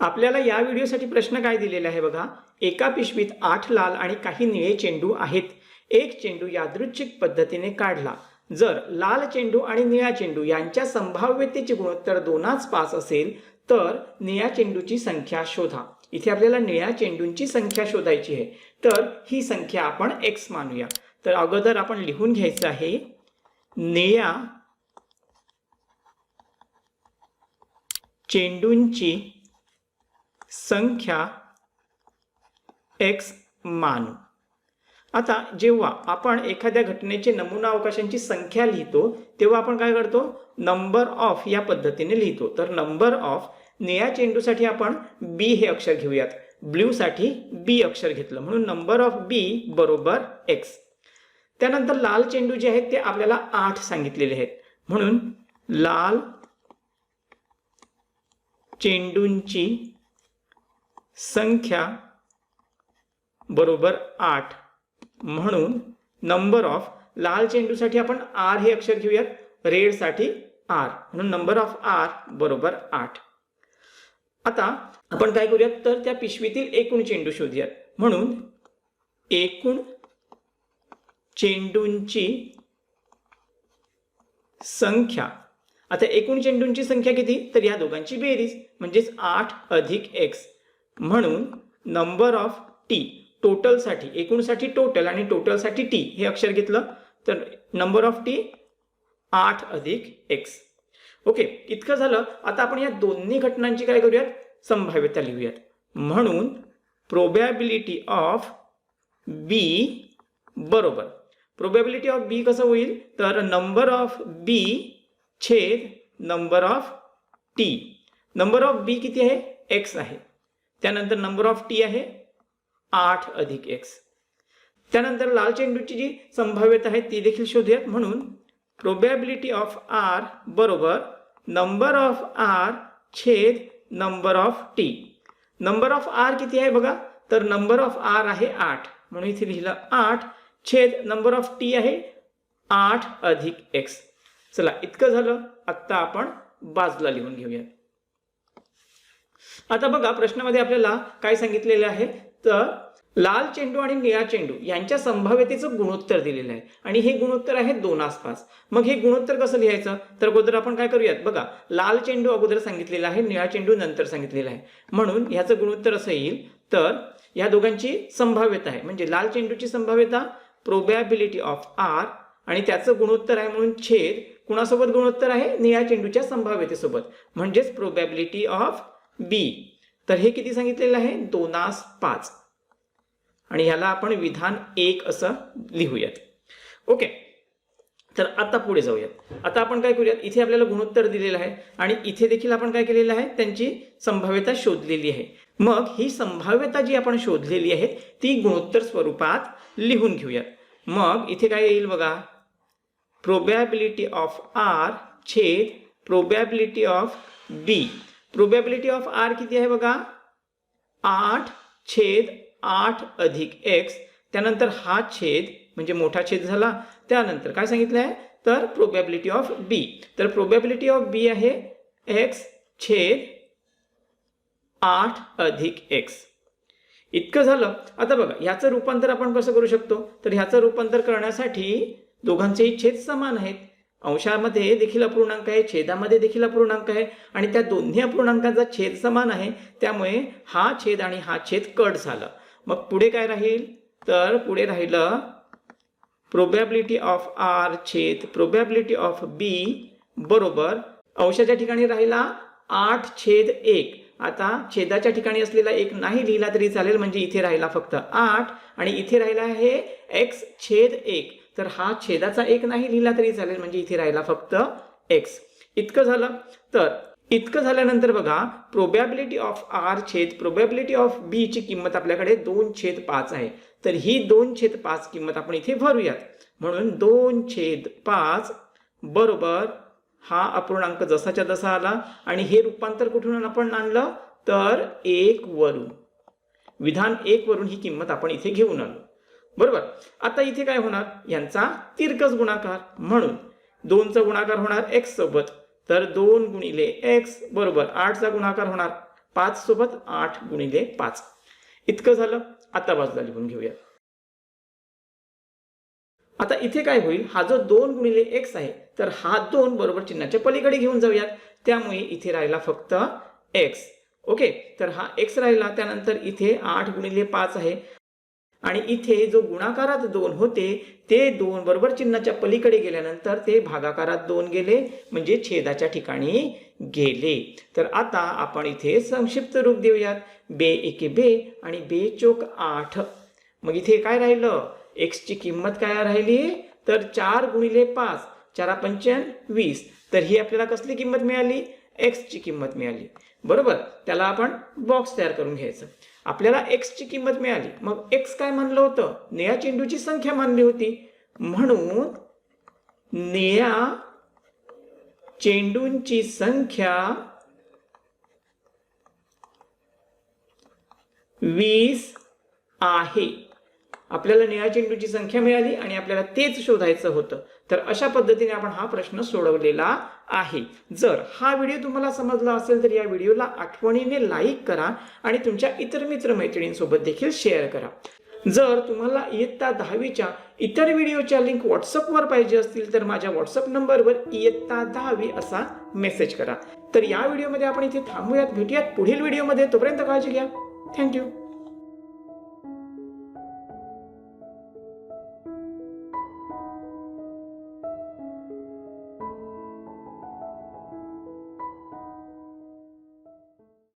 आपल्याला या व्हिडिओसाठी प्रश्न काय दिलेला आहे बघा? एका पिशवीत आठ लाल आणि काही निळे चेंडू आहेत. एक चेंडू यादृच्छिक पद्धतीने काढला. जर लाल चेंडू आणि निळा चेंडू यांच्या संभाव्यतेचे गुणोत्तर दोनाच पाच असेल तर निळ्या चेंडूची संख्या शोधा. इथे आपल्याला निळ्या चेंडूंची संख्या शोधायची आहे. तर ही संख्या आपण एक्स मानूया. तर अगोदर आपण लिहून घ्यायचं आहे. निळ्या चेंडूंची संख्या एक्स मानू. आता जेव्हा आपण एखाद्या घटनेचे नमुना अवकाशांची संख्या लिहितो तेव्हा आपण काय करतो? नंबर ऑफ या पद्धतीने लिहितो. तर नंबर ऑफ निळ्या चेंडूसाठी आपण बी हे अक्षर घेऊयात. ब्ल्यूसाठी बी अक्षर घेतलं. म्हणून नंबर ऑफ बी बरोबर एक्स त्यानंतर लाल चेंडू जे आहेत ते आपल्याला आठ सांगितलेले आहेत. म्हणून लाल चेंडूंची संख्या बरोबर आठ. म्हणून नंबर ऑफ लाल चेंडूसाठी आपण आर हे अक्षर घेऊयात. रेडसाठी आर म्हणून नंबर ऑफ आर बरोबर आठ. आता आपण काय करूयात? तर त्या पिशवीतील एकूण चेंडू शोधूयात. म्हणून एकूण चेंडूंची संख्या. आता एकूण चेंडूंची संख्या किती? तर या दोघांची बेरीज म्हणजेच आठ अधिक एक्स म्हणून नंबर ऑफ टी टोटलसाठी एकूणसाठी टोटल आणि टोटलसाठी टी हे अक्षर घेतलं तर नंबर ऑफ टी आठ अधिक एक्स ओके इतकं झालं. आता आपण या दोन्ही घटनांची काय करूयात? संभाव्यता लिहूयात. म्हणून प्रोबॅबिलिटी ऑफ बी बरोबर. प्रोबॅबिलिटी ऑफ बी कसं होईल? तर नंबर ऑफ बी छेद number of T number of B किती आहे? एक्स आहे. त्यानंतर नंबर ऑफ टी आहे आठ अधिक एक्स त्यानंतर लाल चेंडूची जी संभाव्यता आहे ती देखील शोधूयात. म्हणून प्रोबॅबिलिटी ऑफ आर बरोबर नंबर ऑफ आर छेद number of T number of R किती आहे बघा? तर नंबर ऑफ आर आहे आठ. म्हणून इथे लिहिलं आठ छेद नंबर ऑफ टी आहे आठ अधिक एक्स चला इतकं झालं. आत्ता आपण बाजूला लिहून घेऊयात. आता बघा प्रश्नामध्ये आपल्याला काय सांगितलेलं आहे? तर लाल चेंडू आणि निळा चेंडू यांच्या संभाव्यतेचं गुणोत्तर दिलेलं आहे. आणि हे गुणोत्तर आहे दोन आसपास. मग हे गुणोत्तर कसं लिहायचं? तर अगोदर आपण काय करूयात? बघा लाल चेंडू अगोदर सांगितलेला आहे निळा चेंडू नंतर सांगितलेला आहे. म्हणून ह्याचं गुणोत्तर असं येईल. तर या दोघांची संभाव्यता आहे. म्हणजे लाल चेंडूची संभाव्यता प्रोबॅबिलिटी ऑफ आर आणि त्याचं गुणोत्तर आहे म्हणून छेद कुणासोबत गुणोत्तर आहे? निळ्या चेंडूच्या संभाव्यतेसोबत. म्हणजेच प्रोबॅबिलिटी ऑफ बी. तर हे किती सांगितलेलं आहे? दोनास पाच. आणि ह्याला आपण विधान एक असं लिहूयात. ओके. तर आता पुढे जाऊयात. आता आपण काय करूयात? इथे आपल्याला गुणोत्तर दिलेलं आहे आणि इथे देखील आपण काय केलेलं आहे? त्यांची संभाव्यता शोधलेली आहे. मग ही संभाव्यता जी आपण शोधलेली आहे ती गुणोत्तर स्वरूपात लिहून घेऊयात. मग इथे काय येईल बघा? प्रोबॅबिलिटी ऑफ आर छेद probability of B probability of R किती आहे बघा? आठ छेद आठ अधिक एक्स त्यानंतर हा छेद म्हणजे मोठा छेद झाला. त्यानंतर काय सांगितलं आहे तर प्रोबॅबिलिटी ऑफ बी तर प्रोबॅबिलिटी ऑफ बी आहे एक्स छेद आठ अधिक एक्स इतकं झालं. आता बघा ह्याचं रूपांतर आपण कसं करू शकतो? तर ह्याचं रूपांतर करण्यासाठी दोघांचेही छेद समान आहेत. अंशामध्ये देखील अपूर्णांक आहे छेदामध्ये देखील अपूर्णांक आहे आणि त्या दोन्ही अपूर्णांकांचा छेद समान आहे त्यामुळे हा छेद आणि हा छेद कट झाला. मग पुढे काय राहील? तर पुढे राहिलं प्रोबॅबिलिटी ऑफ आर छेद प्रोबॅबिलिटी ऑफ बी बरोबर अंशाच्या ठिकाणी राहिला आठ छेद एक. आता छेदाच्या ठिकाणी असलेला एक नाही लिहिला तरी चालेल म्हणजे इथे राहिला फक्त आठ आणि इथे राहिला आहे एक्स छेद एक. तर हा छेदाचा एक नाही लिहिला तरी चालेल म्हणजे इथे राहिला फक्त एक्स इतकं झालं. तर इतकं झाल्यानंतर बघा प्रोबॅबिलिटी ऑफ आर छेद प्रोबॅबिलिटी ऑफ बी ची किंमत आपल्याकडे दोन छेद पाच आहे. तर ही दोन छेद पाच किंमत आपण इथे भरूयात. म्हणून दोन छेद पाच बरोबर हा अपूर्णांक जसाच्या तसा आला. आणि हे रूपांतर कुठून आपण आणलं? तर एक वरून. विधान एक वरून ही किंमत आपण इथे घेऊन आलो. बरोबर? आता इथे काय होणार? यांचा तिरकस गुणाकार म्हणून दोनचा गुणाकार होणार एक्स सोबत. तर दोन गुणिले एक्स बरोबर आठचा गुणाकार होणार पाच सोबत आठ गुणिले पाच. इतकं झालं. आता बाजूला लिहून घेऊया. आता इथे काय होईल? हा जो दोन गुणिले एक्स आहे तर हा दोन बरोबर चिन्हाच्या पलीकडे घेऊन जाऊयात. त्यामुळे इथे राहिला फक्त एक्स ओके? तर हा एक्स राहिला त्यानंतर इथे आठ गुणिले पाच आहे. आणि इथे जो गुणाकारात दोन होते ते दोन बरोबर चिन्हाच्या पलीकडे गेल्यानंतर ते भागाकारात दोन गेले म्हणजे छेदाच्या ठिकाणी गेले. तर आता आपण इथे संक्षिप्त रूप देऊयात. बे एके बे आणि बे चोक आठ. मग इथे काय राहिलं? एक्सची किंमत काय राहिली? तर चार गुणिले पाच चारा पंचान वीस. तर ही आपल्याला कसली किंमत मिळाली? एक्सची किंमत मिळाली. बरोबर? त्याला आपण बॉक्स तयार करून घ्यायचं. आपल्याला एक्सची किंमत मिळाली. मग एक्स काय म्हणलं होतं? निळ्या चेंडूची संख्या मानली होती. म्हणून निळ्या चेंडूंची संख्या वीस आहे. आपल्याला निळ्या चेंडूची संख्या मिळाली आणि आपल्याला तेच शोधायचं होतं. तर अशा पद्धतीने आपण हा प्रश्न सोडवलेला आहे. जर हा व्हिडिओ तुम्हाला समजला असेल तर या व्हिडिओला आठवणीने लाईक करा आणि तुमच्या इतर मित्रमैत्रिणींसोबत देखील शेअर करा. जर तुम्हाला इयत्ता दहावीच्या इतर व्हिडिओच्या लिंक व्हॉट्सअपवर पाहिजे असतील तर माझ्या व्हॉट्सअप नंबरवर इयत्ता दहावी असा मेसेज करा. तर या व्हिडिओमध्ये आपण इथे थांबूयात भेटूयात. पुढील व्हिडिओमध्ये. तोपर्यंत काळजी घ्या. थँक्यू